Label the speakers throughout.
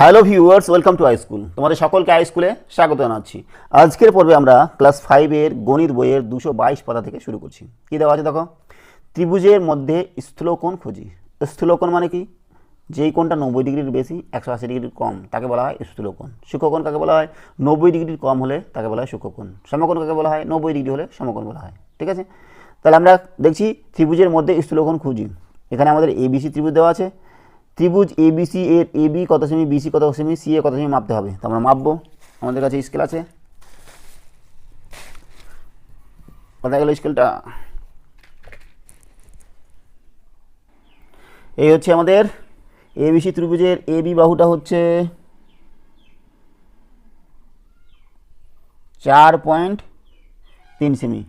Speaker 1: Hello viewers, welcome to I school. তোমাদের সকলকে I স্কুলে স্বাগত জানাচ্ছি। আজকের পর্বে আমরা ক্লাস ফাইভের গণিত বইয়ের দুশো বাইশ পাতা থেকে শুরু করছি। কী দেওয়া আছে দেখো? ত্রিভুজের মধ্যে স্থূলকোণ খুঁজি। স্থূলকোণ মানে কি? যেই কোণটা নব্বই ডিগ্রির বেশি, একশো আশি ডিগ্রির কম, তাকে বলা হয় স্থূলকোণ। সূক্ষ্মকোণ কাকে বলা হয়? নব্বই ডিগ্রির কম হলে তাকে বলা হয় সূক্ষ্মকোণ। সমকোণ কাকে বলা হয়? নব্বই ডিগ্রি হলে সমকোণ বলা হয়। ঠিক আছে? তাহলে আমরা দেখছি ত্রিভুজের মধ্যে স্থূলকোণ খুঁজি। এখানে আমাদের এবিসি ত্রিভুজ দেওয়া আছে। ত্রিভুজ এবিসি এর এবি কত সেমি বিসি কত সেমি সি এ কত সেমি মাপতে হবে। তো আমরা মাপবো। আমাদের কাছে স্কেল আছে। কোথায় গেল স্কেলটা এই হচ্ছে আমাদের এবিসি ত্রিভুজের এবি বাহুটা হচ্ছে চার পয়েন্ট তিন সেমি।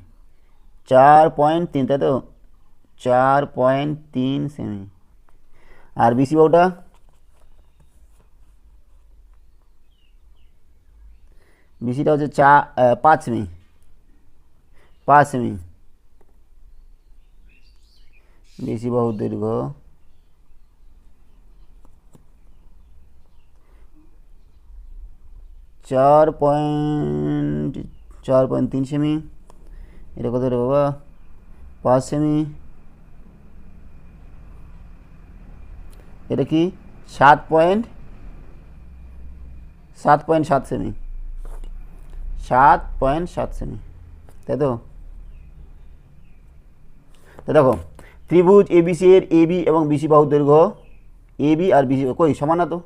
Speaker 1: চার পয়েন্ট তিন, তাই তো? চার পয়েন্ট তিন সেমি। আর বিসি বাহুটা? বিসিটা হচ্ছে চা পাঁচ সেমি পাঁচ সেমি বিসি বাহুর দৈর্ঘ্য চার পয়েন্ট চার পয়েন্ট তিন সেমি এটা কত বাবা? পাঁচ সেমি এটা কি? সাত পয়েন্ট সাত পয়েন্ট সাত সেমি সাত পয়েন্ট সাত সেমি তাই তো? তো দেখো, ত্রিভুজ এবিসি এর এবি এবং বিসি বাহু দৈর্ঘ্য এবি আর বিসি কই, সমান না তো?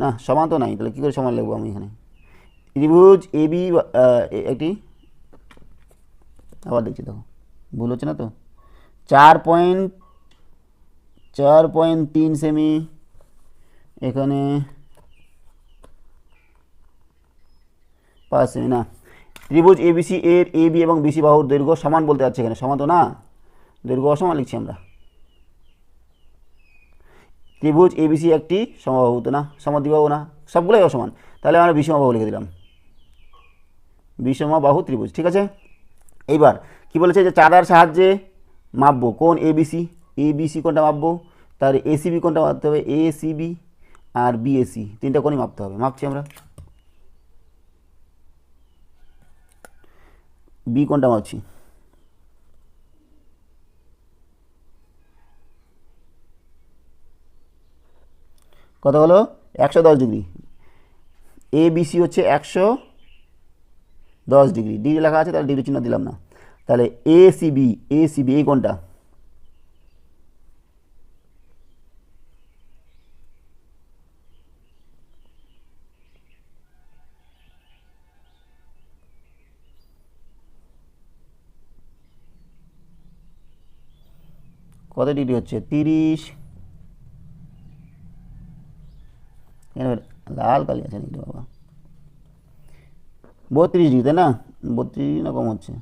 Speaker 1: না, সমান তো নাই, তাহলে কী করে সমান লিখব আমি এখানে? ত্রিভুজ এবি একটি, আবার দেখছি দেখো, ভুল হচ্ছে না তো? চার পয়েন্ট চার পয়েন্ট তিন সেমি এখানে পাঁচ সেমি না। ত্রিভুজ এবিসি এর এ বি এবং বিসি বাহুর দৈর্ঘ্য সমান বলতে যাচ্ছে এখানে। সমান তো না? দৈর্ঘ্য অসমান লিখছি আমরা। ত্রিভুজ এবিসি একটি সমবাহু তো না? সমদ্বিবাহু না? সবগুলোই অসমান। তাহলে আমরা বিষমবাহু লিখে দিলাম। বিষমবাহু ত্রিভুজ, ঠিক আছে? এইবার, কি বলেছে যে চাঁদার সাহায্যে মাপবো? কোন এবিসি এবিসি কোনটা মাপবো? তার এসিবি কোনটা মাপতে হবে? এসিবি আর বিএসি তিনটা কোনই মাপতে হবে? মাপছি আমরা। বি কোনটা মাপছি? কত হলো? একশো দশ ডিগ্রি। এ বিসি হচ্ছে একশো দশ ডিগ্রি। ডিগ্রি লেখা আছে, তাহলে ডিগ্রি চিহ্ন দিলাম না। তাহলে এ সিবি এ সিবি এই কোনটা? কত ডিগ্রি হচ্ছে? তিরিশ। লাল কালি আছে নাকি বাবা? বত্রিশ ডিগ্রি, তাই না? বত্রিশ ডিগ্রি না কম হচ্ছে?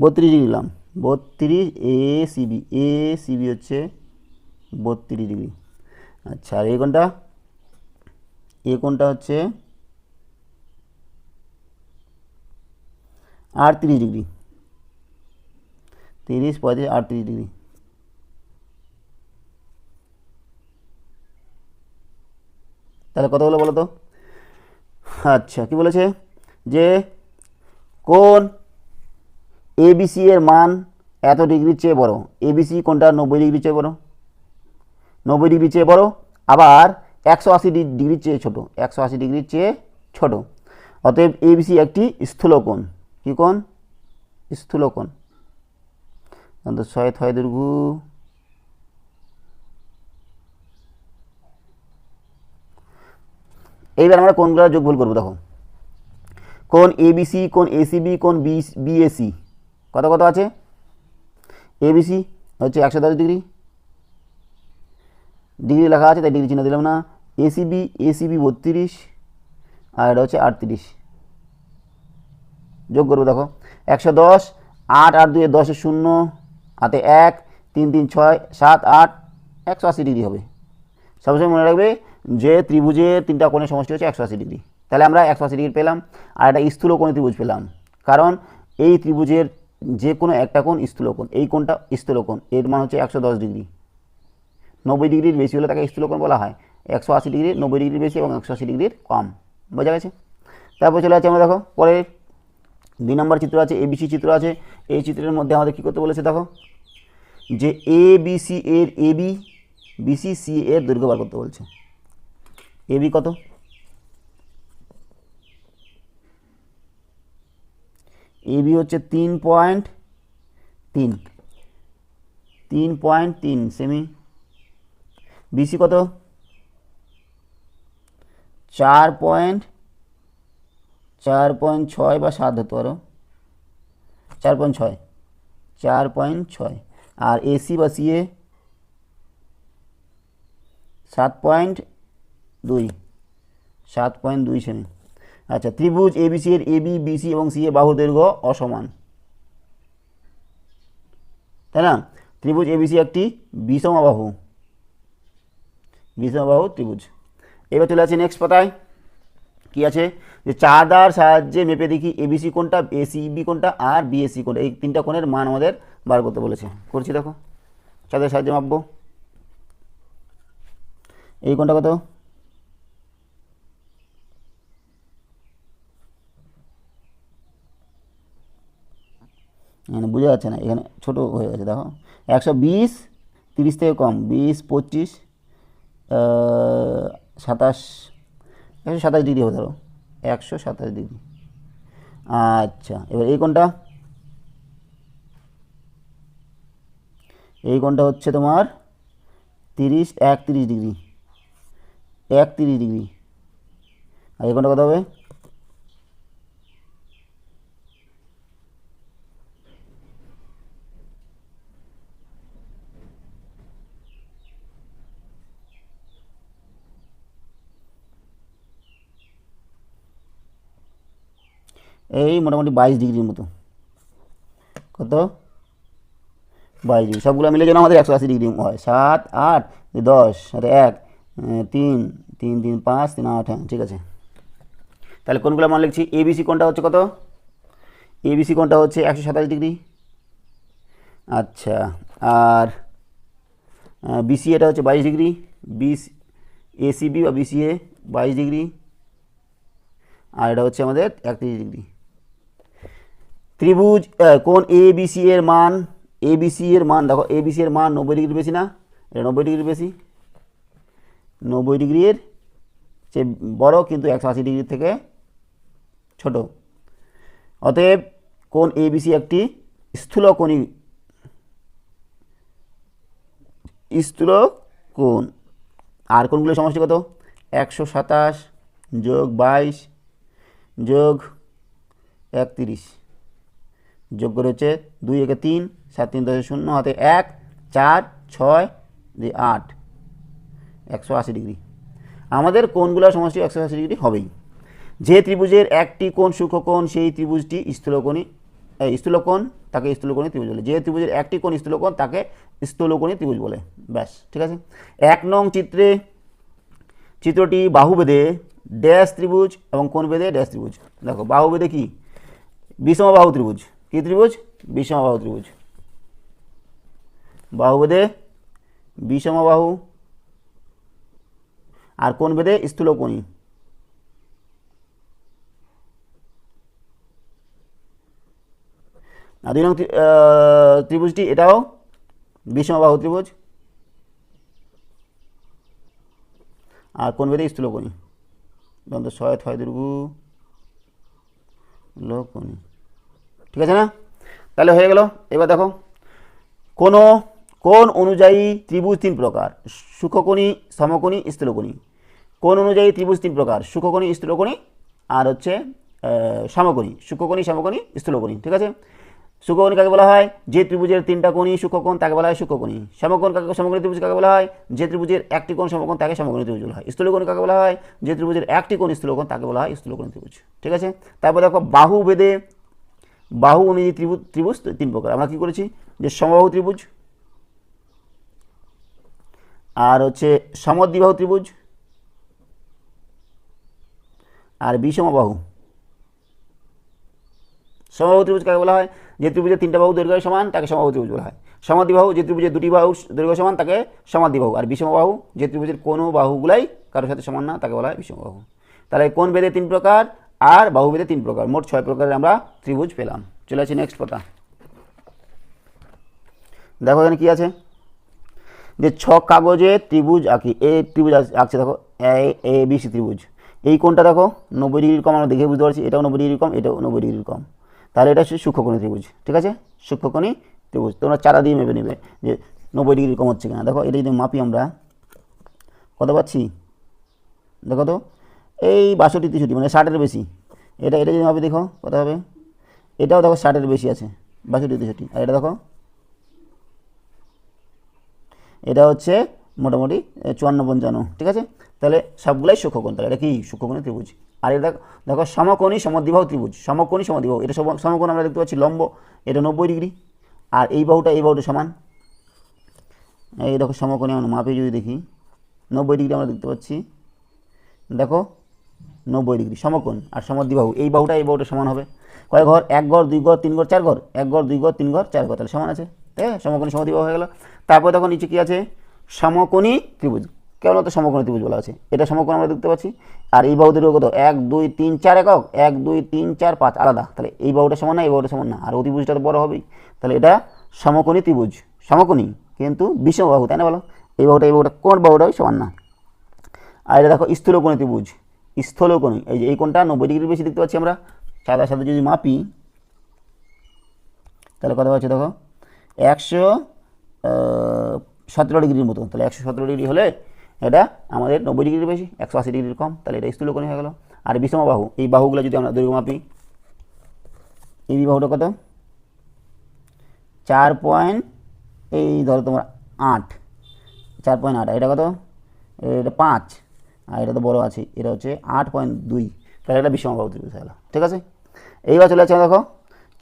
Speaker 1: বত্রিশ ডিগ্রি নিলাম। বত্রিশ এ সিবি এ সিবি হচ্ছে বত্রিশ ডিগ্রি। আচ্ছা আর এই কোনটা? এ কোনটা হচ্ছে? আটত্রিশ ডিগ্রি। তিরিশ, পঁয়ত্রিশ, আটত্রিশ ডিগ্রি। তাহলে কত হলো বলো তো আচ্ছা কি বলেছে? যে কোন এবিসি এর মান এত ডিগ্রির চেয়ে বড়? এবিসি কোনটা নব্বই ডিগ্রির চেয়ে বড়? নব্বই ডিগ্রির চেয়ে বড়, আবার একশো আশি ডিগ্রির চেয়ে ছোট। একশো আশি ডিগ্রির চেয়ে ছোট। অতএব এবিসি একটি স্থূলকোণ। কী কোণ? স্থূলকোণ। অন্তত ছয় ছয় দীর্ঘ এইবার আমরা কোনগুলো যোগফল করব দেখো। কোন এবিসি কোন এসিবি কোন বিএসি কত কত আছে? এবিসি হচ্ছে একশো দশ ডিগ্রি। ডিগ্রি লেখা আছে, তাই ডিগ্রি চিহ্ন দিলাম না। এসিবি এসিবি বত্রিশ, আর এটা হচ্ছে আটত্রিশ। যোগ করব দেখো। একশো দশ, আট আট দুই দশের শূন্য। হাতে এক, তিন তিন, ছয়, সাত, আট, একশো আশি ডিগ্রি হবে। সবসময় মনে রাখবে যে ত্রিভুজের তিনটা কোণের সমষ্টি হচ্ছে একশো আশি ডিগ্রি। তাহলে আমরা একশো আশি ডিগ্রি পেলাম আর একটা স্থূল কোণে ত্রিভুজ পেলাম। কারণ এই ত্রিভুজের যে কোনো একটা কোণ স্থূল কোণ, এই কোণটা স্থূল কোণ, এর মান হচ্ছে একশো দশ ডিগ্রি। নব্বই ডিগ্রির বেশি হলে তাকে স্থূলকোণ বলা হয়। একশো আশি ডিগ্রি নব্বই ডিগ্রির বেশি এবং একশো আশি ডিগ্রির কম। বোঝা গেছে? তারপর চলে আছে আমরা দেখো, পরের দুই নম্বর চিত্র আছে এবিসি চিত্র আছে। এই চিত্রের মধ্যে আমাদের কী করতে বলেছে দেখো? যে এ বিসি এর এ বি বিসি সি এর দৈর্ঘ্য বার করতে বলছে। এবি কত? এ বি হচ্ছে তিন পয়েন্ট তিন। তিন পয়েন্ট তিন, সেমি। বিসি কত? চার পয়েন্ট চার পয়েন্ট ছয় বা সাত হতে পারো চার পয়েন্ট ছয়। চার পয়েন্ট ছয়। আর এসি বা সিএ সাত পয়েন্ট দুই। সাত পয়েন্ট দুই সেমি আচ্ছা ত্রিভুজ এবিসি এর এবি বিসি এবং সি এ বাহু দৈর্ঘ্য অসমান। তাই না? ত্রিভুজ এবিসি একটি বিষমবাহু বিষমবাহু ত্রিভুজ। এবার চলে আছে নেক্সট পাতায়। কি আছে? যে চাঁদার সাহায্যে মেপে দেখি এবিসি কোনটা এসিবি কোনটা, আর বিএসসি কোনটা। এই তিনটা কোণের মান আমাদের বার করতে বলেছে। করছি দেখো। চাঁদের সাহায্যে মাপবো। এই কোনটা কত? এখানে বোঝা যাচ্ছে না, এখানে ছোট হয়ে গেছে, দেখো। একশো বিশ, তিরিশ থেকে কম, বিশ, পঁচিশ সাতাশ একশো সাতাশ ডিগ্রি হতে পারো। একশো সাতাশ ডিগ্রি। আচ্ছা এবার এই কোনটা এই কোনটা হচ্ছে তোমার তিরিশ, একত্রিশ ডিগ্রি। একত্রিশ ডিগ্রি। আর এই কোনটা কত হবে? এই মোটামুটি বাইশ ডিগ্রির মতো। কত? বাইশ ডিগ্রি। সবগুলো মিলে যেন আমাদের একশো আশি ডিগ্রি হয়। সাত, আট, দশ আর এক তিন তিন তিন, পাঁচ, তিন, আট হ্যাঁ ঠিক আছে। তাহলে কোনগুলো মান লিখছি? এবিসি কোনটা হচ্ছে কত? এবিসি কোনটা হচ্ছে একশো সাতাশ ডিগ্রি। আচ্ছা আর বিসি এটা হচ্ছে বাইশ ডিগ্রি। বিস এসিবি বা বিসিএ বাইশ ডিগ্রি। আর এটা হচ্ছে আমাদের একত্রিশ ডিগ্রি। ত্রিভুজ কোন এ বিসি এর মান এ বিসি এর মান, দেখো এ বিসি এর মান নব্বই ডিগ্রির বেশি না? এটা নব্বই ডিগ্রির বেশি। নব্বই ডিগ্রির চেয়ে বড় কিন্তু একশো আশি ডিগ্রি থেকে ছোট। অতএব কোন এ বিসি একটি স্থূলকোণী স্থূল কোণ। আর কোনগুলো সমষ্টি কত? একশো সাতাশ যোগ বাইশ যোগ একত্রিশ। যোগ করে হচ্ছে দুই একে তিন, সাত তিন দশে শূন্য, হাতে এক, চার, ছয় দুই আট। একশো আশি ডিগ্রি। আমাদের কোণগুলোর সমষ্টি একশো আশি ডিগ্রি হবেই। যে ত্রিভুজের একটি কোণ সূক্ষ্মকোণ সেই ত্রিভুজটি স্থূলকোণী স্থূলকোণ, তাকে স্থূলকোণী ত্রিভুজ বলে। যে ত্রিভুজের একটি কোণ স্থূলকোণ, তাকে স্থূলকোণী ত্রিভুজ বলে। ব্যাস, ঠিক আছে? এক নং চিত্রে, চিত্রটি বাহুবেদে, ড্যাশ ত্রিভুজ এবং কোণ বেদে ড্যাশ ত্রিভুজ। দেখো, বাহুবেদে কি? বিষম বাহু ত্রিভুজ। কি ত্রিভুজ? বিষমবাহু ত্রিভুজ। বাহুবেদে বিষমবাহু। আর কোন বেদে? স্থূলকোণী। আর দুই নং ত্রিভুজটি এটাও বিষমবাহু ত্রিভুজ। আর কোন বেদে? স্থূলকোণী। দন্ত ছয় ছয় দীর্ঘ লোকোণী ঠিক আছে না? তাহলে হয়ে গেল। এবার দেখো, কোন কোন অনুযায়ী ত্রিভুজ তিন প্রকার? সুখকোণী সমকোণী, স্থূলকোণী। কোন অনুযায়ী ত্রিভুজ তিন প্রকার? সুখকোণী স্থূলকোণী আর হচ্ছে সমকোণী। সুখকোণী সমকোণী, স্থূলকোণী, ঠিক আছে? সুখকোণী কাকে বলা হয়? যে ত্রিভুজের তিনটা কোণী সুখকোণ তাকে বলা হয় সুখকোণী সমকোণ কাকে, সমকোণী ত্রিভুজ কাকে বলা হয়? যে ত্রিভুজের একটি কোণ সমকোণ, তাকে সমকোণী ত্রিভুজ বলা হয়। স্থূলকোণী কাকে বলা হয়? যে ত্রিভুজের একটি কোণ, স্থূলকোণ, তাকে বলা হয় স্থূলকোণী ত্রিভুজ। ঠিক আছে? তারপর দেখো বাহু বেদে বাহু অনুযায়ী ত্রিভুজ ত্রিভুজ তিন প্রকার। আমরা কি করেছি? যে সমবাহু ত্রিভুজ, আর হচ্ছে সমদ্বিবাহু ত্রিভুজ, আর বিষমবাহু সমবাহু ত্রিভুজ কাকে বলা হয়? যে ত্রিভুজের তিনটা বাহু দৈর্ঘ্য সমান, তাকে সমবাহু ত্রিভুজ বলা হয়। সমাধিবাহু যে ত্রিভুজের দুটি বাহু দৈর্ঘ্য সমান, তাকে সমাধিবাহু আর বিষমবাহু যে ত্রিভুজের কোনো বাহুগুলাই কারোর সাথে সমান না, তাকে বলা হয় বিষমবাহু তাহলে কোন বেদে তিন প্রকার? আর বাহু বেদে তিন প্রকার। মোট ছয় প্রকারের আমরা ত্রিভুজ পেলাম। চলে আসি নেক্সট কথা দেখো এখানে কি আছে? যে ছ কাগজে ত্রিভুজ আঁকি। এ ত্রিভুজ আঁক- আঁকছে, দেখো। এ বি, সি ত্রিভুজ। এই কোনটা দেখো, নব্বই ডিগ্রির কম, আমরা দেখে বুঝতে পারছি। এটাও নব্বই ডিগ্রি কম, এটাও নব্বই ডিগ্রির কম। তাহলে এটা হচ্ছে সূক্ষ্মকোণী ত্রিভুজ, ঠিক আছে? সূক্ষ্মকোণী ত্রিভুজ। তোমরা চারা দিয়ে মেপে নেবে যে নব্বই ডিগ্রি কম হচ্ছে কিনা। দেখো, এটা যদি মাপি আমরা। কত পাচ্ছি? দেখো তো। এই বাষট্টি তেষট্টি মানে ষাটের বেশি। এটা এটা যদি মাপি দেখো কত হবে। এটাও দেখো ষাটের বেশি আছে বাষট্টি তেষট্টি আর এটা দেখো, এটা হচ্ছে মোটামুটি চুয়ান্ন পঞ্চান্ন, ঠিক আছে? তাহলে সবগুলাই সূক্ষ্মকোণ, তাহলে এটা কি সূক্ষ্মকোণী ত্রিভুজ? আর এটা দেখো- সমকোণী, সমদ্বিবাহু ত্রিভুজ, সমকোণী, সমদ্বিবাহু, এটা সম- সমকোণ আমরা দেখতে পাচ্ছি, লম্ব, এটা নব্বই ডিগ্রি। আর এই বাহুটা এই বাহুটা সমান। এই দেখো সমকোণী, আমরা মাপে যদি দেখি, নব্বই ডিগ্রি আমরা দেখতে পাচ্ছি। দেখো নব্বই ডিগ্রি, সমকোণ আর সমদ্বিবাহু এই বাহুটা এই বাহুটা সমান হবে। কয় ঘর? এক ঘর, দুই ঘর, তিন ঘর, চার ঘর? এক ঘর, দুই ঘর, তিন ঘর, চার ঘর, তাহলে সমান আছে। তাই? সমকোণী সমদ্বিবাহু হয়ে গেল। তারপর দেখো নিচে কি আছে? সমকোণী ত্রিভুজ। তো সমকোণী ত্রিভুজ বলা আছে। এটা সমকোণ আমরা দেখতে পাচ্ছি। আর এই বাহুদের কত? এক, দুই, তিন, চার একক? এক, দুই, তিন, চার, পাঁচ, আলাদা। তাহলে এই বাহুটা সমান না, এই বাহুটা সমান না। আর অতিভুজটা তো বড় হবেই। তাহলে এটা সমকোণী ত্রিভুজ। সমকোণী, কিন্তু বিষম বাহু তাই না বলো? এই বাহুটা এই বাহুটা কোন বাহুটাই সমান না। আর এটা দেখো স্থূলকোণী ত্রিভুজ। স্থূলকোণী, এই যে এই কোণটা নব্বই ডিগ্রির বেশি দেখতে পাচ্ছি আমরা সাদার সাথে যদি মাপি, তাহলে কত পাচ্ছি দেখো? একশো সতেরো ডিগ্রির মতো তাহলে একশো সতেরো ডিগ্রি হলে এটা আমাদের নব্বই ডিগ্রির বেশি, একশো আশি ডিগ্রির কম, তাহলে এটা স্থূলকোণী হয়ে গেল। আর বিষম বাহু, এই বাহুগুলো যদি আমরা দৈর্ঘ্য মাপি, এই বাহুটা কত? চার পয়েন্ট, এই ধরো তোমার আট, চার পয়েন্ট আট, এটা কত? এটা পাঁচ আর এটা তো বড়ো আছে, এটা হচ্ছে আট পয়েন্ট দুই। তাহলে এটা বিষমবাহু ত্রিভুজ গেল ঠিক আছে? এইবার চলে যাচ্ছে দেখো,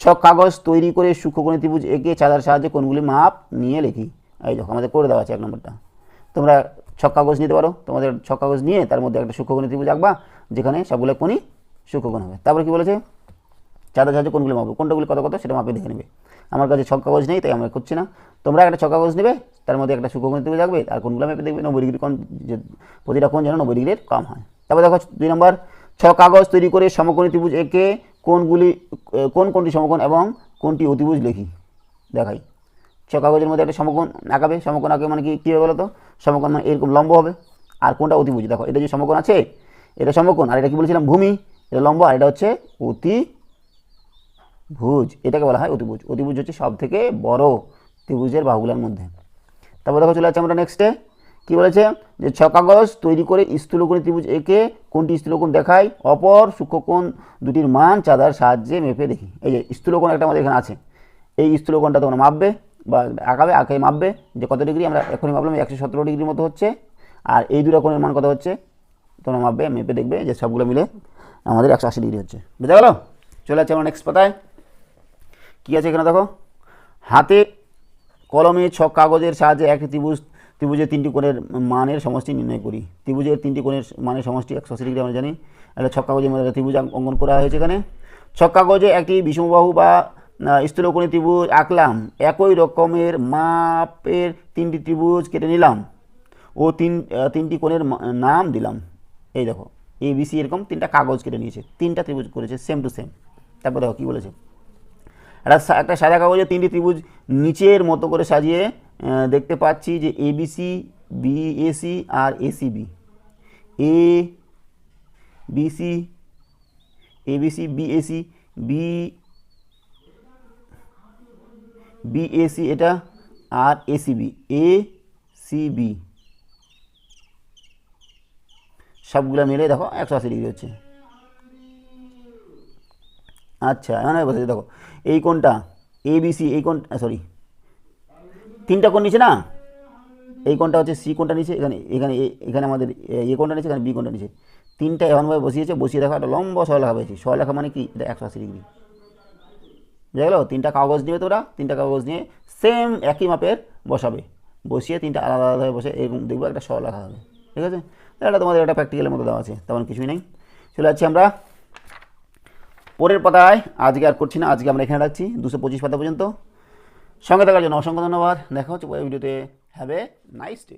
Speaker 1: ছক কাগজ তৈরি করে সূক্ষ্মকোণী ত্রিভুজ এঁকে চাঁদার সাহায্যে কোনগুলি মাপ নিয়ে লিখি। এই দেখো, আমাদের করে দেওয়া আছে এক নম্বরটা। তোমরা ছক কাগজ নিতে পারো, তোমাদের ছক কাগজ নিয়ে তার মধ্যে একটা সূক্ষ্মকোণী ত্রিভুজ আঁকবা, যেখানে সবগুলো কোণই সূক্ষ্মকোণ হবে। তারপরে কি বলেছে? চাঁদা সাহায্যে কোনগুলো মাপবে? কোনটাগুলি কত কত সেটা মাপে দেখে নেবে। আমার কাছে ছক কাগজ নেই, তাই আমরা করছি না। তোমরা একটা ছক কাগজ নেবে, তার মধ্যে একটা ত্রিভুজ থাকবে আর কোনগুলো মেপে দেখবে, নব্বই ডিগ্রি যে, প্রতিটা কোন যেন নব্বই ডিগ্রির কম হয়। তারপর দেখো দুই নম্বর, ছক কাগজ তৈরি করে সমকোণী ত্রিভুজ এঁকে কোনগুলি কোন কোনটি সমকোণ এবং কোনটি অতিভুজ লিখি? দেখাই। ছক কাগজের মধ্যে একটা সমকোণ আঁকাবে, সমকোণ আঁকে মানে কি, কী হবে বলো তো সমকোণ মানে এরকম লম্ব হবে, আর কোনটা অতিভুজ? দেখো, এটা যে সমকোণ আছে, এটা সমকোণ, আর এটা কি বলেছিলাম? ভূমি, এটা লম্ব, আর এটা হচ্ছে অতি ভুজ, এটাকে বলা হয় অতিভুজ। অতিভুজ হচ্ছে সব থেকে বড় ত্রিভুজের বাহুগুলোর মধ্যে। তারপর দেখো চলে যাচ্ছে আমরা নেক্সটে কি বলেছে? যে ছ কাগজ তৈরি করে স্থূলকোণী ত্রিভুজ এঁকে কোনটি স্থূলকোণ দেখায়? অপর সূক্ষ্মকোণ দুটির মান চাঁদার সাহায্যে মেপে দেখি। এই যে স্থূলকোণ একটা আমাদের এখানে আছে। এই স্থূলকোণটা তোমরা মাপবে বা আঁকাবে, আঁকে মাপবে যে কত ডিগ্রি? আমরা এখনই মাপলাম একশো সতেরো ডিগ্রির মতো হচ্ছে। আর এই দুটো কোণের মান কত হচ্ছে? তোমরা মাপবে, মেপে দেখবে যে সবগুলো মিলে আমাদের একশো আশি ডিগ্রি হচ্ছে। বুঝতে গেলো চলে যাচ্ছে আমরা নেক্সট পাতায়। কী আছে এখানে দেখো? হাতে, কলমে ছক কাগজের সাহায্যে একটি ত্রিভুজ, ত্রিভুজের তিনটি কোণের মানের সমষ্টি নির্ণয় করি। ত্রিভুজের তিনটি কোণের মানের সমষ্টি একশো আশি ডিগ্রি আমরা জানি। একটা ছক কাগজের মধ্যে ত্রিভুজ অঙ্কন করা হয়েছে এখানে। ছক কাগজে একটি বিষমবাহু বা স্থূলকোণী ত্রিভুজ আঁকলাম। একই রকমের মাপের তিনটি ত্রিভুজ কেটে নিলাম ও তিন তিনটি কোণের নাম দিলাম। এই দেখো এ বিসি এরকম তিনটা কাগজ কেটে নিয়েছে। তিনটা ত্রিভুজ করেছে সেম টু সেম তারপর দেখো কী বলেছে? একটা একটা সাদা কাগজে তিনটি ত্রিভুজ নিচের মতো করে সাজিয়ে দেখতে পাচ্ছি যে ABC BAC R ACB A BC ABC BAC B BAC এটা আর এসিবি এ সিবি সবগুলো মিলে দেখো একশো আশি ডিগ্রি হচ্ছে। আচ্ছা বসে দেখো। এই কোনটা এ বিসি এই কোন সরি তিনটা কোন নিচে না? এই কোনটা হচ্ছে সি কোনটা নিচে, এখানে এখানে এখানে আমাদের এ কোনটা নিচে, এখানে বি কোনটা নিচে। তিনটা এমনভাবে বসিয়েছে, বসিয়ে দেখো একটা লম্বা সরলেখা পেয়েছি। সরলেখা মানে কি? এটা একশো আশি ডিগ্রি। বুঝা গেলো? তিনটা কাগজ নিবে তোরা, তিনটা কাগজ নিয়ে সেম একই মাপের বসাবে। বসিয়ে তিনটা আলাদা আলাদাভাবে বসে এরকম দেখব একটা সরলেখা হবে। ঠিক আছে? এটা তোমাদের একটা প্র্যাকটিক্যালের মতো দেওয়া আছে, তেমন কিছুই নেই। চলে যাচ্ছি আমরা পরের পাতায় আজকে আর করছি না, আজকে আমরা এখানে রাখছি দুশো পঁচিশ পাতা পর্যন্ত। সঙ্গে থাকার জন্য অসংখ্য ধন্যবাদ। দেখা হচ্ছে ভিডিওতে। Have a nice day